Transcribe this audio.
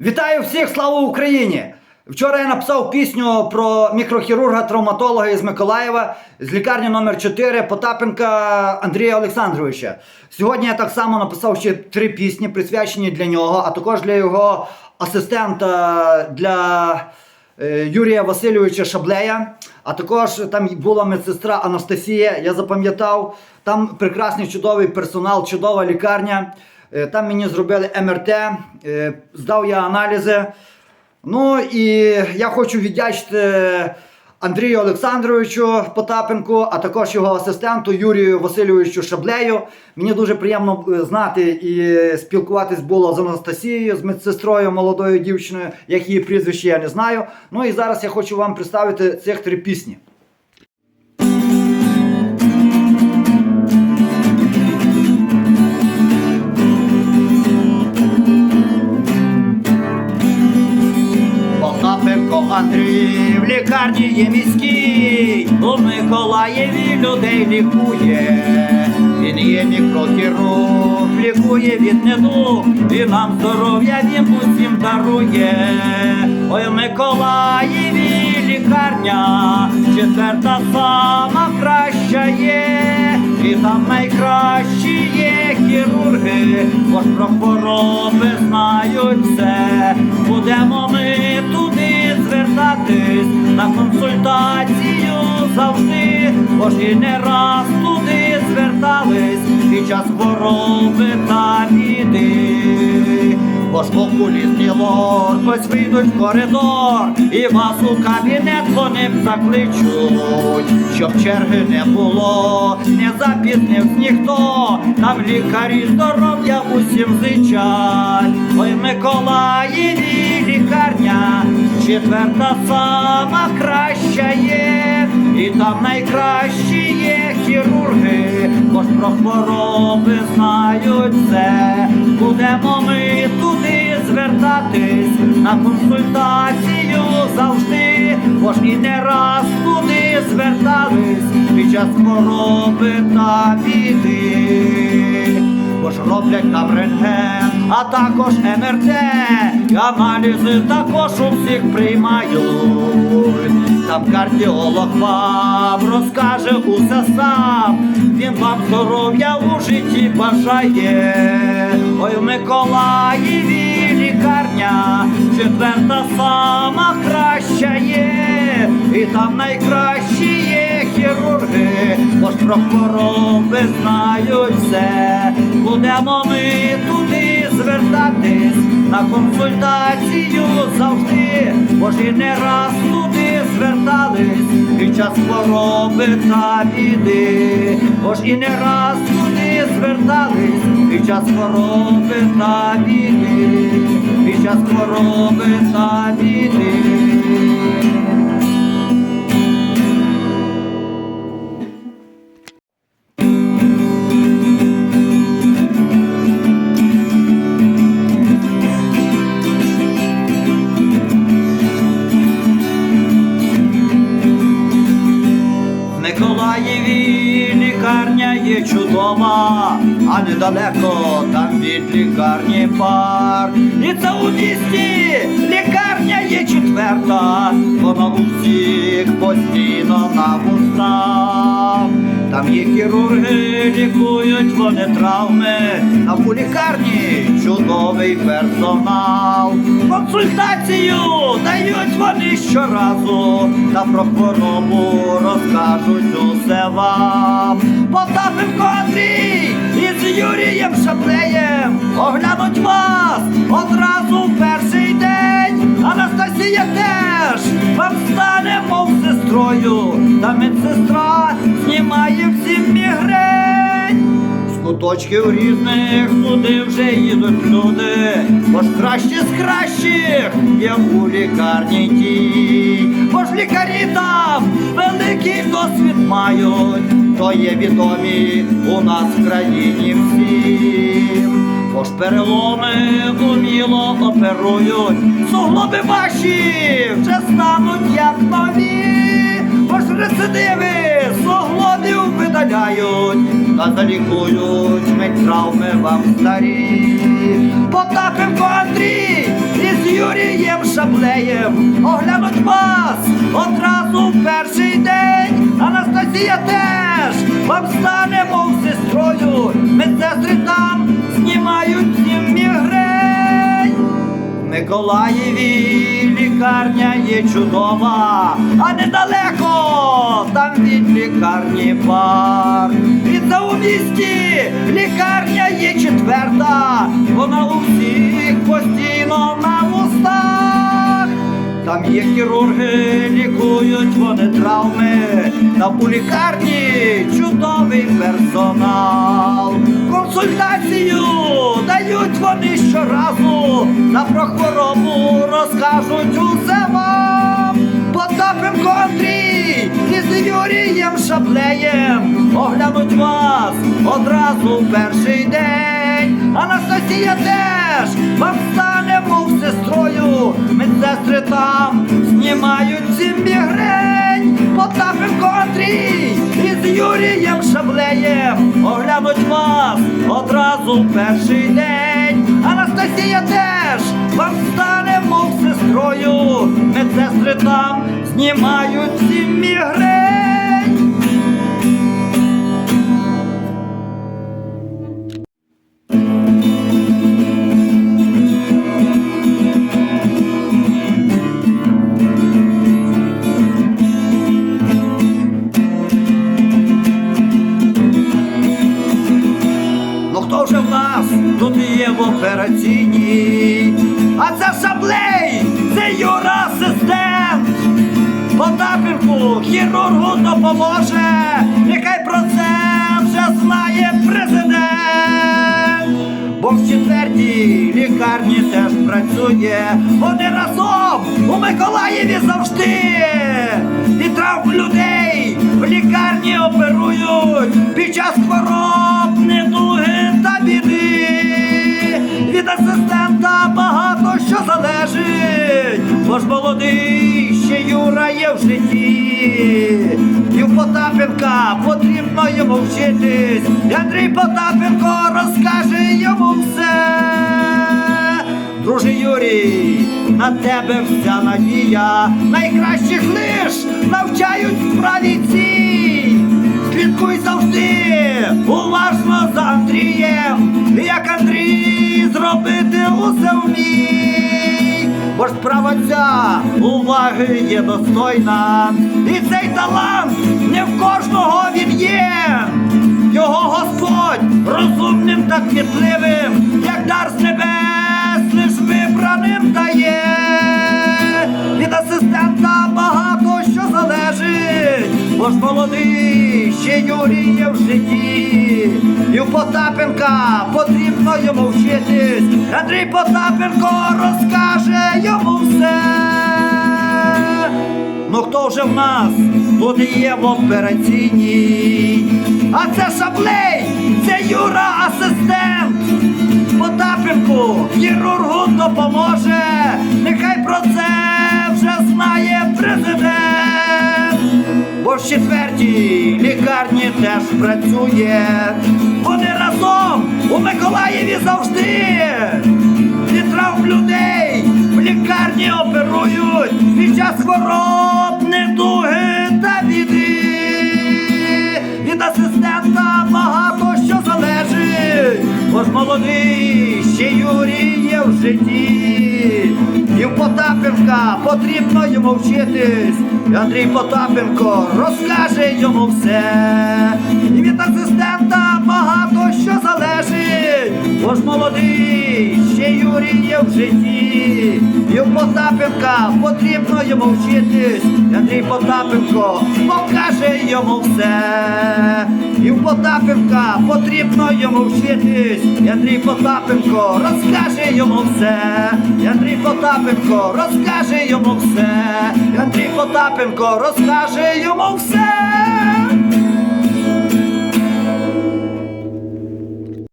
Вітаю всіх, слава Україні! Вчора я написав пісню про мікрохірурга-травматолога із Миколаєва з лікарні номер 4 Потапенка Андрія Олександровича. Сьогодні я так само написав ще три пісні, присвячені для нього, а також для його асистента для е, Юрія Васильовича Шаблея. А також там була медсестра Анастасія, я запам'ятав. Там прекрасний чудовий персонал, чудова лікарня. Е, Там мені зробили МРТ, е, здав я аналізи. Ну і я хочу віддячити Андрію Олександровичу Потапенку, а також його асистенту Юрію Васильовичу Шаблею. Мені дуже приємно е, знати і спілкуватись було з Анастасією, з медсестрою, молодою дівчиною, як її прізвище я не знаю. Ну і зараз я хочу вам представити цих три пісні. Лікарні є міській, у Миколаєві людей лікує. Він є мікрохірург, лікує від недуг, і нам здоров'я він усім дарує. Ой, в Миколаєві лікарня, четверта сама краща є, і там найкращі є хірурги, бо ж про хвороби знають все. На консультацію завжди, бо ж і не раз туди звертались під час хвороби та біди. Бо ж лорд ось вийдуть в коридор і вас у кабінет вони закличуть, щоб черги не було, не запізнив ніхто, там лікарі здоров'я усім зичать. Ой, Миколаєві лікарня, четверта сама краща є, і там найкращі є хірурги, бо ж про хвороби знають все. Будемо ми туди звертатись на консультацію завжди, бо і не раз туди звертались під час хвороби та біди. Бо ж роблять там рентген, а також МРТ, аналізи також у всіх приймають. Там кардіолог вам розкаже усе сам, він вам здоров'я у житті бажає. Ой, в Миколаєві лікарня, четверта сама краща є, і там найкращі є хірурги, бо ж про хвороби знають все. Будемо ми туди звертатись на консультацію завжди, бо і не раз туди звертались під час хвороби та біди, бо ж і не раз туди звертались під час хвороби та біди, під час хвороби та біди. Є чудома, а недалеко там від лікарні пар. І це у місті лікарня є четверта, вона у всіх постійно на вустах. Там є хірурги, лікують вони травми, а у лікарні чудовий персонал. Консультацію дають вони щоразу, та про хворобу розкажуть усе вам. Потапенко Андрій із Юрієм Шаплеєм оглянуть вас одразу в перший день. Анастасія теж вам стане, мов сестрою, та медсестра куточків різних туди вже їдуть люди, бо ж краще з кращих є у лікарні ті, бо ж лікарі там великий досвід мають, то є відомі у нас в країні всім. Бо ж переломи уміло оперують, суглоби ваші вже стануть як нові, бо ж рецидиви видаляють, та залікують травми вам старі. Потапенко Андрій із Юрієм шаблеєм оглянуть вас одразу в перший день. Анастасія теж вам стане, мов сестрою. Медсестри там Миколаєві лікарня є чудова, а недалеко там від лікарні пар. За у місті лікарня є четверта, вона у всіх постійно на. Там є хірурги, лікують вони травми, та у лікарні чудовий персонал. Консультацію дають вони щоразу, та про хворобу розкажуть усе вам. Потапенко Андрій із Юрієм Шаблеєм оглянуть вас одразу перший день. Анастасія теж вам стане, сестрою. Медсестри там знімають сім мігрень. Потапенко Андрій із Юрієм Шаблеєм оглянуть вас одразу в перший день. Анастасія теж вам стане, мов сестрою. Медсестри там знімають сім мігрень. Вже в нас тут є в операційній? А це Шаблей, це Юра асистент. Потапівку хірургу допоможе, нехай про це вже знає президент. Бо в четвертій лікарні теж працює. Вони разом у Миколаєві завжди. І травм людей лікарні оперують під час хвороб, недуги та біди. Від асистента багато що залежить, бо ж молодий ще Юра є в житті. І в Потапенка потрібно йому вчитись. І Андрій Потапенко розкаже йому все. Друже Юрій, на тебе вся надія. Найкращих лиш Бо справа ця уваги є достойна, і цей талант не в кожного він є. Його Господь розумним та кмітливим, ж молодий ще Юрій є в житті. І у Потапенка потрібно йому вчитись. Андрій Потапенко розкаже йому все. Ну хто вже в нас тут є в операційній? А це Шаблей, це Юра асистент. Потапенку хірургу допоможе. Нехай про це В четвертій лікарні теж працює. Вони разом у Миколаєві завжди. Від травм людей в лікарні оперують під час хвороб, недуги та біди. Від асистента багато що залежить, бо ж молодий ще Юрій є в житті. І потрібно йому вчитись. Андрій Потапенко розкаже йому все. І від асистента багато що залежить, бо ж молодий ще Юрій є в житті. І в Потапенка потрібно йому вчитись. Андрій Потапенко покаже йому все. І в Потапенка потрібно йому вчитись. Андрій Потапенко розкаже йому все. Андрій Потапенко розкаже йому все. Андрій Потапенко розкаже йому все.